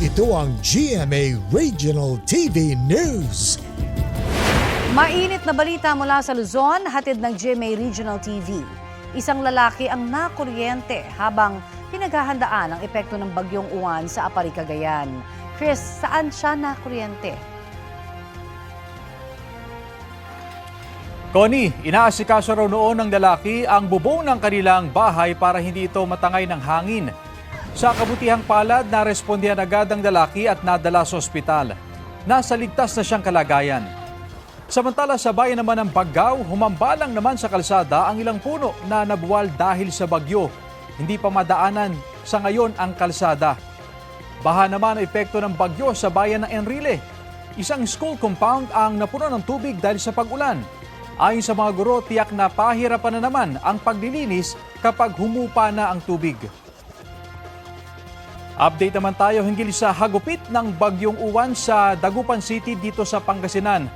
Ito ang GMA Regional TV News. Mainit na balita mula sa Luzon, hatid ng GMA Regional TV. Isang lalaki ang nakuryente habang pinaghahandaan ang epekto ng bagyong uwan sa Apari, Cagayan. Chris, saan siya nakuryente? Connie, inaasikaso raw noon ng lalaki ang bubong ng kanilang bahay para hindi ito matangay ng hangin. Sa kabutihang palad, narespondihan agad ang lalaki at nadala sa ospital. Nasa ligtas na siyang kalagayan. Samantala sa bayan naman ng Baggao, humambalang naman sa kalsada ang ilang puno na nabuwal dahil sa bagyo. Hindi pa madaanan sa ngayon ang kalsada. Baha naman ang epekto ng bagyo sa bayan ng Enrile. Isang school compound ang napuno ng tubig dahil sa pag-ulan. Ayon sa mga guro, tiyak na pahirapan na naman ang paglilinis kapag humupa na ang tubig. Update naman tayo hinggil sa hagupit ng bagyong uwan sa Dagupan City dito sa Pangasinan.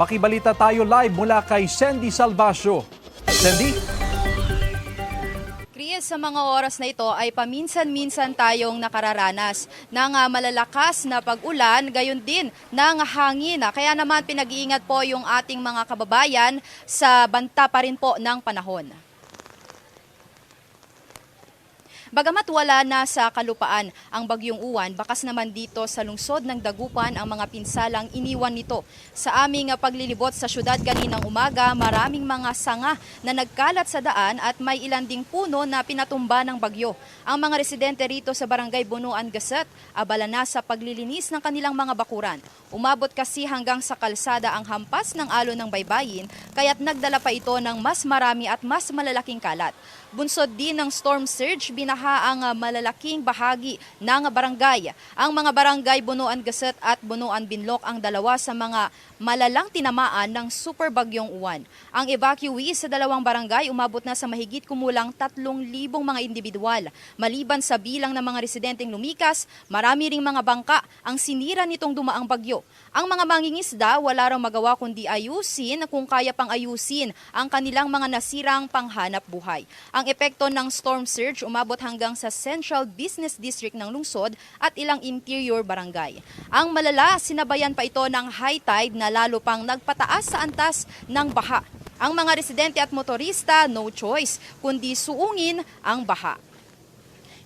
Makibalita tayo live mula kay Sandy Salvasio. Sandy? Chris, sa mga oras na ito ay paminsan-minsan tayong nakararanas ng ah, malalakas na pag-ulan, gayon din ng hangin. Kaya naman pinag-iingat po yung ating mga kababayan sa banta pa rin po ng panahon. Bagamat wala na sa kalupaan ang bagyong uwan, bakas naman dito sa lungsod ng Dagupan ang mga pinsalang iniwan nito. Sa aming paglilibot sa syudad kaninang umaga, maraming mga sanga na nagkalat sa daan at may ilan ding puno na pinatumba ng bagyo. Ang mga residente rito sa barangay Bunuan Gasset, abala na sa paglilinis ng kanilang mga bakuran. Umabot kasi hanggang sa kalsada ang hampas ng alon ng baybayin, kaya't nagdala pa ito ng mas marami at mas malalaking kalat. Bunsod din ng storm surge, binaha ang ah, malalaking bahagi ng barangay. Ang mga barangay Bunuan Gasset at Bunuan Binlok ang dalawa sa mga malalang tinamaan ng super bagyong uwan. Ang evacuees sa dalawang barangay umabot na sa mahigit kumulang 3,000 mga individual. Maliban sa bilang ng mga residenteng lumikas, marami ring mga bangka ang sinira nitong dumaang bagyo. Ang mga mangingisda wala raw magawa kundi ayusin kung kaya pang ayusin ang kanilang mga nasirang panghanap buhay. Ang epekto ng storm surge umabot hanggang sa Central Business District ng lungsod at ilang interior barangay. Ang malala, sinabayan pa ito ng high tide na lalo pang nagpataas sa antas ng baha. Ang mga residente at motorista, no choice, kundi suungin ang baha.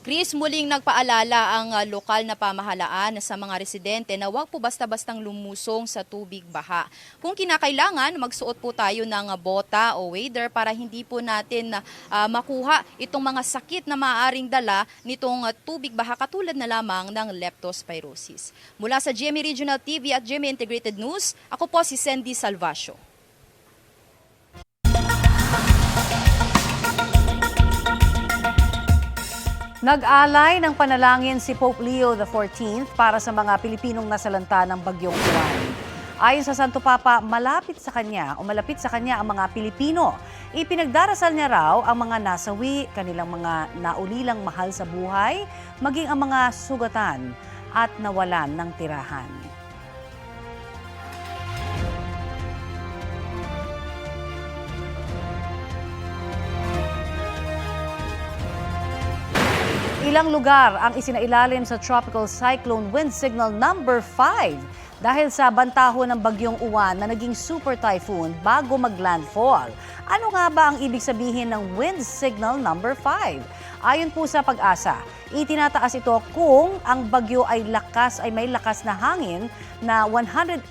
Chris, muling nagpaalala ang ah, lokal na pamahalaan sa mga residente na huwag po basta-bastang lumusong sa tubig baha. Kung kinakailangan, magsuot po tayo ng ah, bota o wader para hindi po natin ah, makuha itong mga sakit na maaaring dala nitong tubig baha katulad na lamang ng leptospirosis. Mula sa GMA Regional TV at GMA Integrated News, ako po si Sandy Salvasio. Nag-alay ng panalangin si Pope Leo XIV para sa mga Pilipinong nasalanta ng bagyong uwan. Ayon sa Santo Papa, malapit sa kanya o malapit sa kanya ang mga Pilipino. Ipinagdarasal niya raw ang mga nasawi, kanilang mga naulilang mahal sa buhay, maging ang mga sugatan at nawalan ng tirahan. Ilang lugar ang isinailalim sa Tropical Cyclone Wind Signal number 5 dahil sa bantaho ng bagyong uwan na naging super typhoon bago maglandfall. Ano nga ba ang ibig sabihin ng Wind Signal number 5? Ayon po sa pag-asa, itinataas ito kung ang bagyo ay lakas ay may lakas na hangin na 185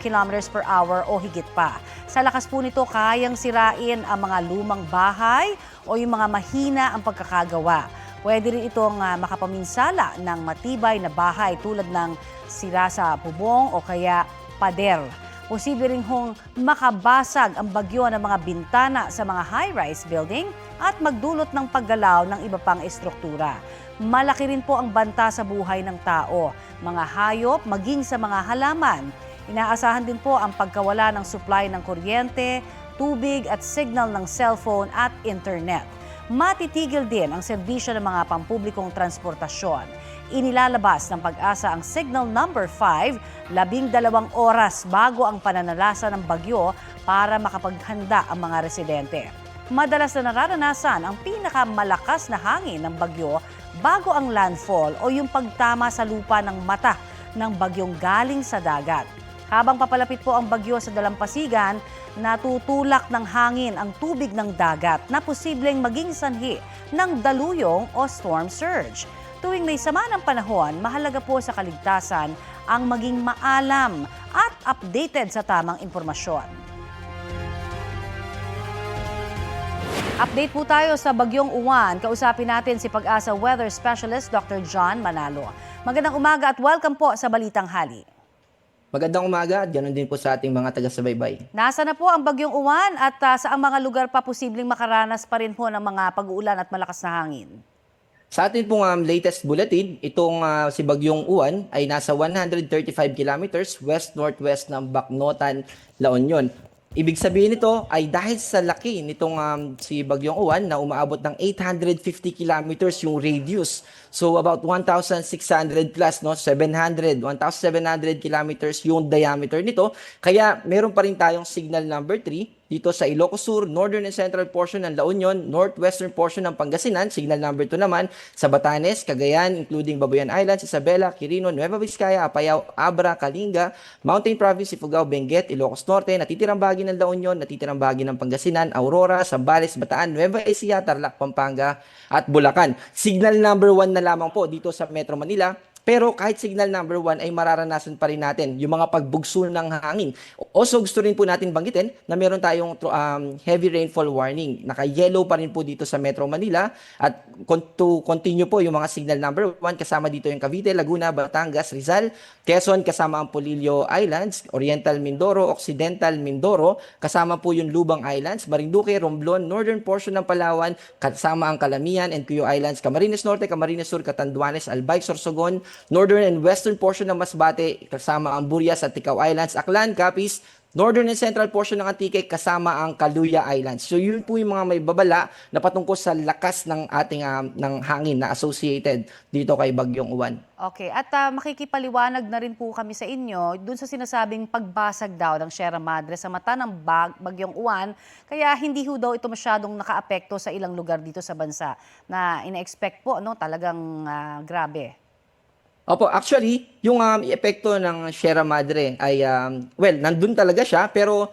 kilometers per hour o higit pa. Sa lakas po nito, kayang sirain ang mga lumang bahay o yung mga mahina ang pagkakagawa. Pwede rin itong ah, makapaminsala ng matibay na bahay tulad ng sira sa bubong o kaya pader. Posible rin hong makabasag ang bagyo ng mga bintana sa mga high-rise building at magdulot ng paggalaw ng iba pang estruktura. Malaki rin po ang banta sa buhay ng tao, mga hayop, maging sa mga halaman. Inaasahan din po ang pagkawala ng supply ng kuryente, tubig at signal ng cellphone at internet matitigil din ang serbisyo ng mga pampublikong transportasyon. Inilalabas ng pag-asa ang signal number 5, labing dalawang oras bago ang pananalasa ng bagyo para makapaghanda ang mga residente. Madalas na nararanasan ang pinakamalakas na hangin ng bagyo bago ang landfall o yung pagtama sa lupa ng mata ng bagyong galing sa dagat. Habang papalapit po ang bagyo sa dalampasigan, natutulak ng hangin ang tubig ng dagat na posibleng maging sanhi ng daluyong o storm surge. Tuwing may sama ng panahon, mahalaga po sa kaligtasan ang maging maalam at updated sa tamang impormasyon. Update po tayo sa Bagyong Uwan. Kausapin natin si Pag-asa Weather Specialist Dr. John Manalo. Magandang umaga at welcome po sa Balitang Hali. Magandang umaga at ganoon din po sa ating mga taga-subaybay. Nasa na po ang Bagyong Uwan at ah, saang mga lugar pa posibleng makaranas pa rin po ng mga pag-uulan at malakas na hangin? Sa ating pong um, latest bulletin, itong ah, si Bagyong Uwan ay nasa 135 kilometers west-northwest ng Bacnotan, La Union. Ibig sabihin nito ay dahil sa laki nitong um, si Bagyong Uwan na umaabot ng 850 kilometers yung radius. So about 1,600 plus, no? 700, 1,700 kilometers yung diameter nito. Kaya meron pa rin tayong signal number 3 dito sa Ilocos Sur, northern and central portion ng La Union, northwestern portion ng Pangasinan, signal number 2 naman sa Batanes, Cagayan, including Babuyan Islands, Isabela, Quirino, Nueva Vizcaya, Apayao, Abra, Kalinga, Mountain Province, Ifugao, Benguet, Ilocos Norte, natitirang bahagi ng La Union, natitirang bahagi ng Pangasinan, Aurora, Zambales, Bataan, Nueva Ecija, Tarlac, Pampanga, at Bulacan. Signal number 1 na lamang po dito sa Metro Manila, pero kahit signal number 1 ay mararanasan pa rin natin yung mga pagbugso ng hangin. Also gusto rin po natin banggitin na meron tayong um, heavy rainfall warning. Naka-yellow pa rin po dito sa Metro Manila at to continue po yung mga signal number 1 kasama dito yung Cavite, Laguna, Batangas, Rizal, Quezon kasama ang Polillo Islands, Oriental Mindoro, Occidental Mindoro, kasama po yung Lubang Islands, Marinduque, Romblon, northern portion ng Palawan, kasama ang Calamian and Cuyo Islands, Camarines Norte, Camarines Sur, Catanduanes, Albay, Sorsogon, northern and western portion ng Masbate, kasama ang Burias at Ticao Islands, Aklan, Capiz, northern and central portion ng Antique, kasama ang Kaluya Islands. So yun po yung mga may babala na patungkol sa lakas ng ating ah, ng hangin na associated dito kay Bagyong Uwan. Okay, at ah, makikipaliwanag na rin po kami sa inyo dun sa sinasabing pagbasag daw ng Sierra Madre sa mata ng bag, Bagyong Uwan. Kaya hindi ho daw ito masyadong nakaapekto sa ilang lugar dito sa bansa na ina-expect po no, talagang ah, grabe. Opo, actually, yung um, epekto ng Sierra Madre ay, um, well, nandun talaga siya, pero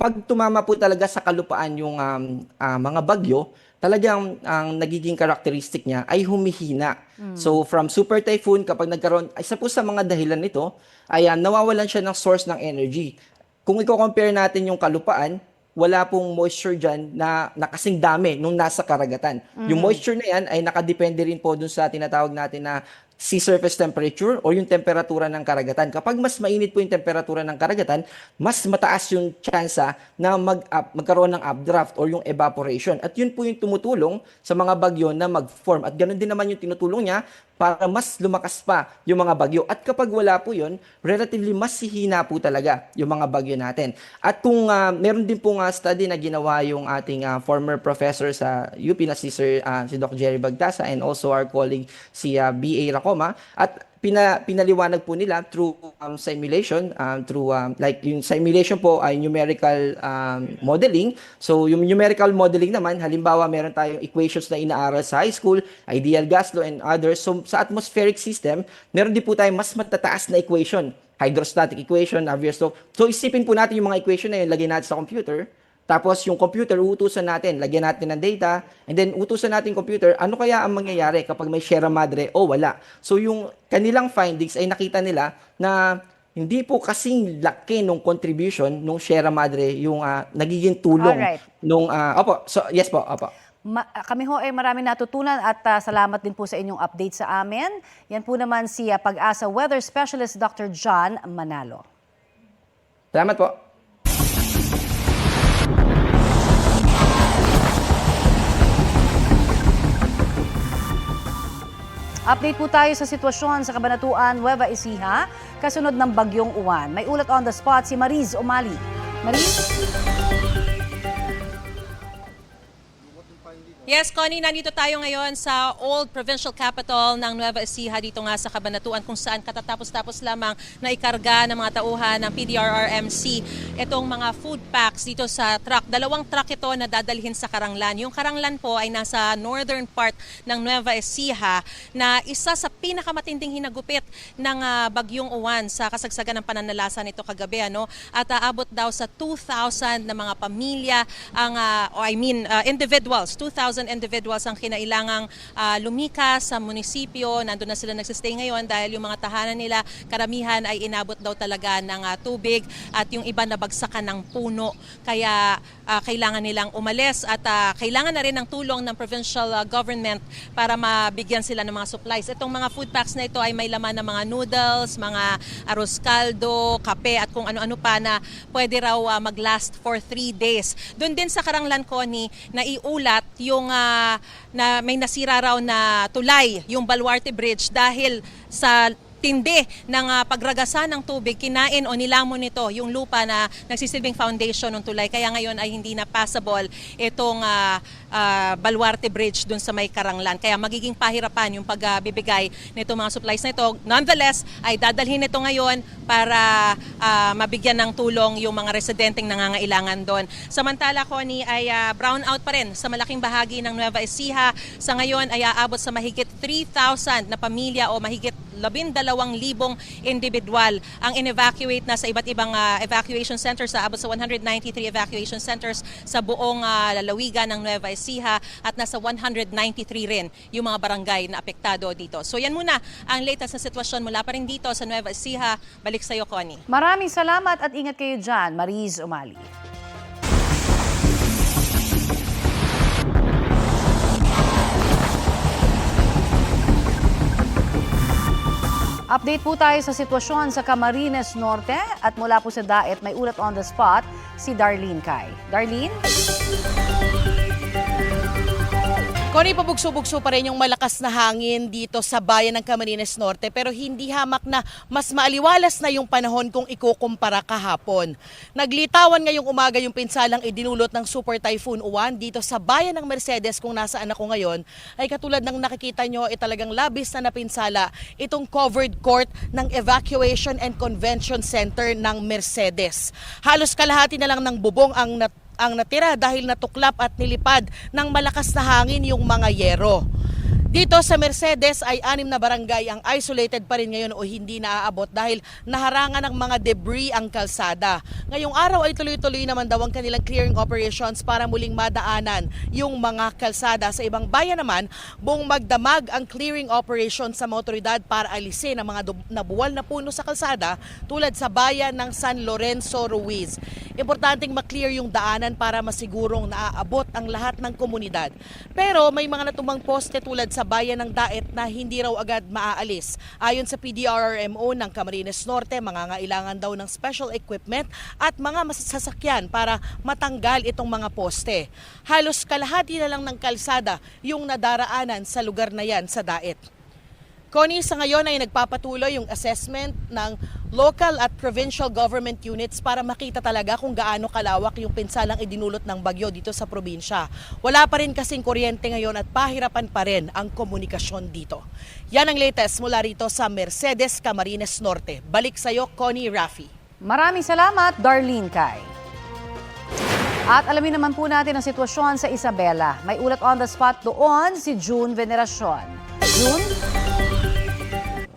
pag tumama po talaga sa kalupaan yung um, ah, mga bagyo, talagang ang nagiging characteristic niya ay humihina. So from super typhoon, kapag nagkaroon, isa po sa mga dahilan nito, ay um, nawawalan siya ng source ng energy. Kung i-compare natin yung kalupaan, wala pong moisture dyan na nakasing dami nung nasa karagatan. Yung moisture na yan ay nakadepende rin po dun sa tinatawag natin na sea surface temperature o yung temperatura ng karagatan. Kapag mas mainit po yung temperatura ng karagatan, mas mataas yung tsansa na mag up, magkaroon ng updraft or yung evaporation. At yun po yung tumutulong sa mga bagyo na mag-form. At ganoon din naman yung tinutulong niya para mas lumakas pa yung mga bagyo. At kapag wala po yun, relatively mas hihina po talaga yung mga bagyo natin. At kung ah, meron din pong ah, study na ginawa yung ating ah, former professor sa UP na si, Sir, ah, si Doc Jerry Bagtasa and also our colleague si ah, B.A. Racoma at pina, pinaliwanag po nila through um, simulation, um, through um, like yung simulation po ay numerical um, modeling. So yung numerical modeling naman, halimbawa meron tayong equations na inaaral sa high school, ideal gas law and others. So sa atmospheric system, meron din po tayong mas matataas na equation, hydrostatic equation, Navier law. So isipin po natin yung mga equation na yun, lagay natin sa computer. Tapos yung computer, uutusan natin, lagyan natin ng data, and then utusan natin computer, ano kaya ang mangyayari kapag may Sierra Madre o wala. So yung kanilang findings ay nakita nila na hindi po kasing laki nung contribution nung Sierra Madre yung ah, nagiging tulong Alright. nung ah, opo so yes po opo Ma- kami ho ay maraming natutunan at ah, salamat din po sa inyong update sa amin. Yan po naman si ah, Pag-asa Weather Specialist Dr. John Manalo. salamat po Update po tayo sa sitwasyon sa Kabanatuan, Nueva Ecija, kasunod ng Bagyong Uwan. May ulat on the spot si Mariz Umali. Mariz? Yes, Connie, nandito tayo ngayon sa Old Provincial Capital ng Nueva Ecija dito nga sa Cabanatuan kung saan katatapos-tapos lamang na ikarga ng mga tauhan ng PDRRMC itong mga food packs dito sa truck. Dalawang truck ito na dadalhin sa Karanglan. Yung Karanglan po ay nasa northern part ng Nueva Ecija na isa sa pinakamatinding hinagupit ng ah, bagyong uwan sa kasagsagan ng pananalasa nito kagabi. Ano? At aabot daw sa 2,000 na mga pamilya ang ah, o I mean ah, individuals, 2,000 individuals ang kinailangang ah, lumikas sa munisipyo. Nandun na sila nagsistay ngayon dahil yung mga tahanan nila karamihan ay inabot daw talaga ng ah, tubig at yung iba nabagsakan ng puno. Kaya ah, kailangan nilang umalis at ah, kailangan na rin ng tulong ng provincial ah, government para mabigyan sila ng mga supplies. Itong mga food packs na ito ay may laman ng mga noodles, mga arroz caldo, kape at kung ano-ano pa na pwede raw ah, mag-last for three days. Doon din sa Karanglan Koni, naiulat yung ah, na may nasira raw na tulay, yung Baluarte Bridge dahil sa tindi ng ah, pagragasa ng tubig, kinain o nilamon nito yung lupa na nagsisilbing foundation ng tulay. Kaya ngayon ay hindi na passable itong ah, ah, Baluarte Bridge dun sa may Karanglan. Kaya magiging pahirapan yung pagbibigay nito mga supplies na ito. Nonetheless, ay dadalhin ito ngayon para ah, mabigyan ng tulong yung mga residenteng nangangailangan doon. Samantala, Connie, ay ah, brown pa rin sa malaking bahagi ng Nueva Ecija. Sa ngayon ay aabot sa mahigit 3,000 na pamilya o mahigit 12,000 individual ang in-evacuate na sa iba't ibang ah, evacuation centers sa abot sa 193 evacuation centers sa buong ah, lalawigan ng Nueva Ecija at nasa 193 rin yung mga barangay na apektado dito. So yan muna ang latest na sitwasyon mula pa rin dito sa Nueva Ecija. Balik sa iyo, Connie. Maraming salamat at ingat kayo dyan, Mariz Umali. Update po tayo sa sitwasyon sa Camarines Norte at mula po sa Daet may ulat on the spot si Darlene Kai. Darlene? Connie, pabugso-bugso pa rin yung malakas na hangin dito sa bayan ng Camarines Norte pero hindi hamak na mas maaliwalas na yung panahon kung ikukumpara kahapon. Naglitawan ngayong umaga yung pinsalang idinulot ng Super Typhoon Uwan dito sa bayan ng Mercedes kung nasaan ako ngayon ay katulad ng nakikita nyo ay talagang labis na napinsala itong covered court ng Evacuation and Convention Center ng Mercedes. Halos kalahati na lang ng bubong ang nat ang natira dahil natuklap at nilipad ng malakas na hangin yung mga yero. Dito sa Mercedes ay anim na barangay ang isolated pa rin ngayon o hindi naaabot dahil naharangan ng mga debris ang kalsada. Ngayong araw ay tuloy-tuloy naman daw ang kanilang clearing operations para muling madaanan yung mga kalsada. Sa ibang bayan naman, buong magdamag ang clearing operations sa mga otoridad para alisin ang mga nabuwal na puno sa kalsada tulad sa bayan ng San Lorenzo Ruiz. Importanteng maklear yung daanan para masigurong naaabot ang lahat ng komunidad. Pero may mga natumang poste tulad sa bayan ng Daet na hindi raw agad maaalis. Ayon sa PDRRMO ng Camarines Norte, mangangailangan daw ng special equipment at mga masasakyan para matanggal itong mga poste. Halos kalahati na lang ng kalsada yung nadaraanan sa lugar na yan sa Daet. Connie, sa ngayon ay nagpapatuloy yung assessment ng local at provincial government units para makita talaga kung gaano kalawak yung pinsalang idinulot ng bagyo dito sa probinsya. Wala pa rin kasing kuryente ngayon at pahirapan pa rin ang komunikasyon dito. Yan ang latest mula rito sa Mercedes Camarines Norte. Balik sa'yo, Connie Raffi. Maraming salamat, Darlene Kai. At alamin naman po natin ang sitwasyon sa Isabela. May ulat on the spot doon si June Veneracion. June?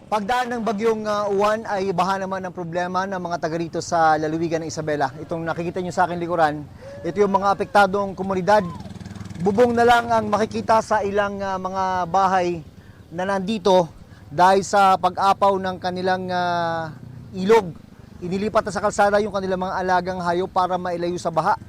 Pagdaan ng bagyong uh, uwan ay baha naman ng problema ng mga taga rito sa lalawigan ng Isabela. Itong nakikita nyo sa akin likuran, ito yung mga apektadong komunidad. Bubong na lang ang makikita sa ilang uh, mga bahay na nandito dahil sa pag-apaw ng kanilang uh, ilog. Inilipat na sa kalsada yung kanilang mga alagang hayop para mailayo sa baha.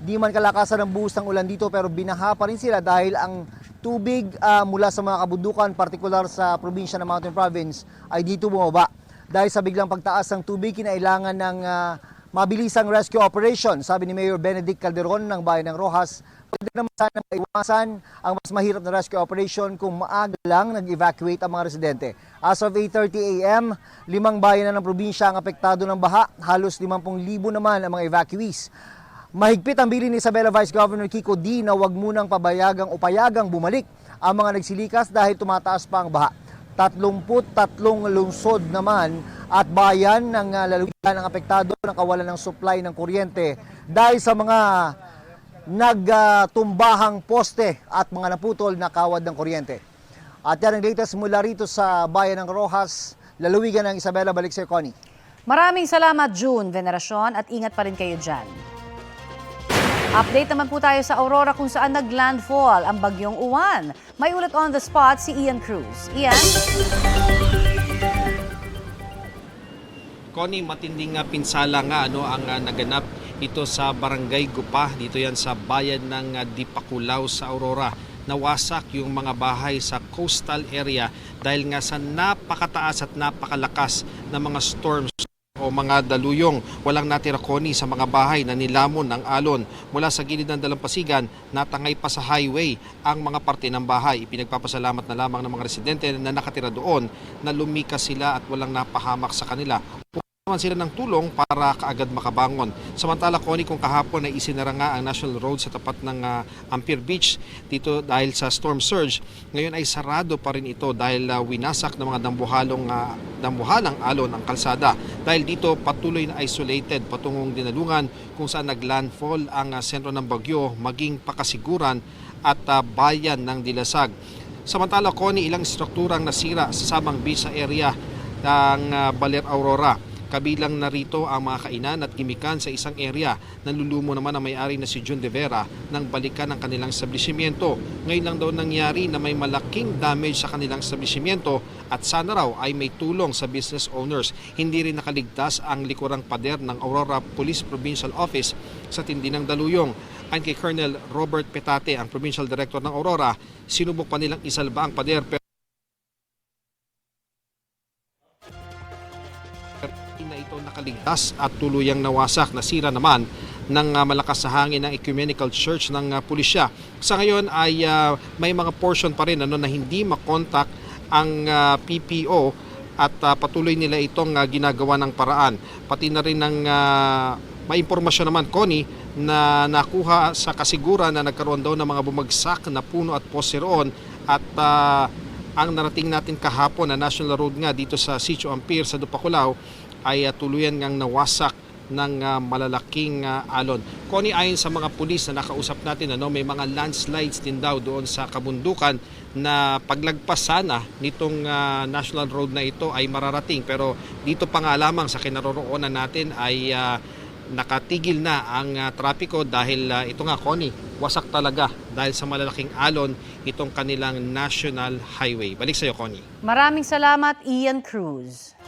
Di man kalakasan ng buhos ng ulan dito pero binaha pa rin sila dahil ang tubig ah, mula sa mga kabundukan, partikular sa probinsya ng Mountain Province, ay dito bumaba. Dahil sa biglang pagtaas ng tubig, kinailangan ng ah, mabilisang rescue operation. Sabi ni Mayor Benedict Calderon ng Bayan ng Rojas, pwede naman sana maiwasan ang mas mahirap na rescue operation kung maaga lang nag-evacuate ang mga residente. As of 8.30 a.m., limang bayan na ng probinsya ang apektado ng baha, halos 50,000 naman ang mga evacuees. Mahigpit ang bilin ni Isabela Vice Governor Kiko D na wag munang pabayagang o payagang bumalik ang mga nagsilikas dahil tumataas pa ang baha. 33 lungsod naman at bayan ng uh, lalawigan ang apektado ng kawalan ng supply ng kuryente dahil sa mga nagtumbahang poste at mga naputol na kawad ng kuryente. At yan ang latest mula rito sa bayan ng Rojas, lalawigan ng Isabela. Balik Connie. Maraming salamat June, Veneracion at ingat pa rin kayo dyan. Update naman po tayo sa Aurora kung saan naglandfall ang bagyong uwan. May ulat on the spot si Ian Cruz. Ian? Connie, matinding nga pinsala nga ano ang ah, naganap ito sa Barangay Gupa, dito yan sa bayan ng ah, Dipakulaw sa Aurora. Nawasak yung mga bahay sa coastal area dahil nga sa napakataas at napakalakas na mga storms o mga daluyong. Walang natira Connie sa mga bahay na nilamon ng alon. Mula sa gilid ng dalampasigan, natangay pa sa highway ang mga parte ng bahay. Ipinagpapasalamat na lamang ng mga residente na nakatira doon na lumikas sila at walang napahamak sa kanila naman sila ng tulong para kaagad makabangon. Samantala, Connie, kung kahapon ay isinara nga ang National Road sa tapat ng ah, Ampere Beach dito dahil sa storm surge, ngayon ay sarado pa rin ito dahil ah, winasak ng mga dambuhalong ah, dambuhalang alon ang kalsada. Dahil dito patuloy na isolated patungong dinalungan kung saan naglandfall ang ah, sentro ng bagyo maging pakasiguran at ah, bayan ng Dilasag. Samantala, Connie, ilang strukturang nasira sa Samang Beach sa area ng ah, Baler Aurora. Kabilang narito ang mga kainan at gimikan sa isang area. Nalulumo naman ang may-ari na si John De Vera nang balikan ang kanilang establishmento. Ngayon lang daw nangyari na may malaking damage sa kanilang establishmento at sana raw ay may tulong sa business owners. Hindi rin nakaligtas ang likurang pader ng Aurora Police Provincial Office sa tindi ng daluyong. Ayon kay Colonel Robert Petate, ang Provincial Director ng Aurora, sinubok pa nilang isalba ang pader na ito nakaligtas at tuluyang nawasak. Nasira naman ng ah, malakas sa hangin ng Ecumenical Church ng ah, pulisya. Sa ngayon ay ah, may mga portion pa rin ano, na hindi makontak ang ah, PPO at ah, patuloy nila itong ah, ginagawa ng paraan. Pati na rin ng ah, may impormasyon naman, Connie, na nakuha sa kasiguran na nagkaroon daw ng mga bumagsak na puno at poste at ah, ang narating natin kahapon na National Road nga dito sa Sitio Ampir sa Dupaculaw ay uh, tuluyan ngang nawasak ng uh, malalaking uh, alon. Connie, ayon sa mga pulis na nakausap natin, ano, may mga landslides din daw doon sa kabundukan na paglagpas sana nitong uh, national road na ito ay mararating. Pero dito pa nga lamang sa kinaroroonan natin ay uh, nakatigil na ang uh, trapiko dahil uh, ito nga Connie, wasak talaga dahil sa malalaking alon itong kanilang national highway. Balik sa iyo Connie. Maraming salamat Ian Cruz.